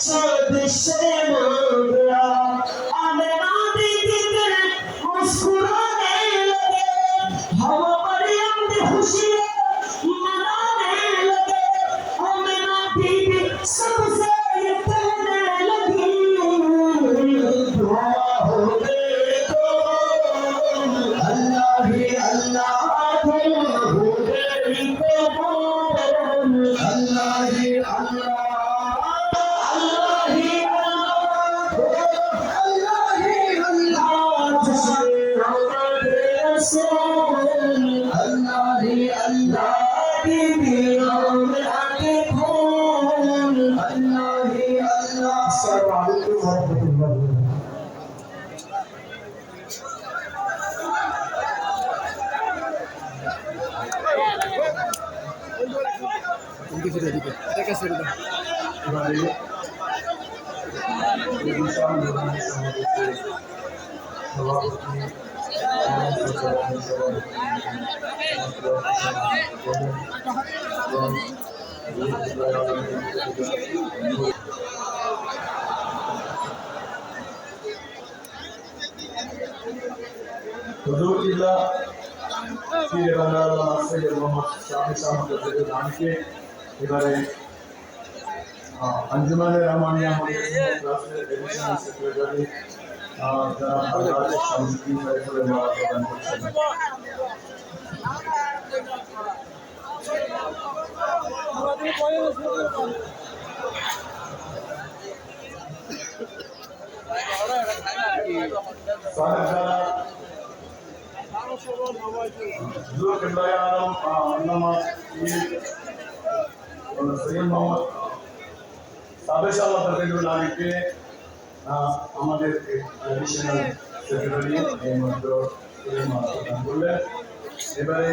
सबसे मांग अब आते कितने मुस्कुराने लगे। हम पर्यंत खुशी मनाने लगे हम ना दीदी सबसे ये कहने लगी। दुआ हो गए तो अल्लाह ही अल्लाह हो गए तो अल्लाह की बिलोम लाके खून अल्लाह ही अल्लाह अस्सलाम वालेकुम व रहमतुल्लाह उनकी फिर अधिक है कैसे होगा హుజూర్ జిల్లా శ్రీ బంగారు మహసయ్య మొహమ్మద్ షాఫీ సాహబ్ దగ్గర దానికి ఇవరే అంజుమన్ రహమానియా సెక్రటరీ সাবেশ আল্লাহ আলীকে আহ, আমাদের এডিশনাল সেক্রেটারি এই মাত্র এই মাত্র এবারে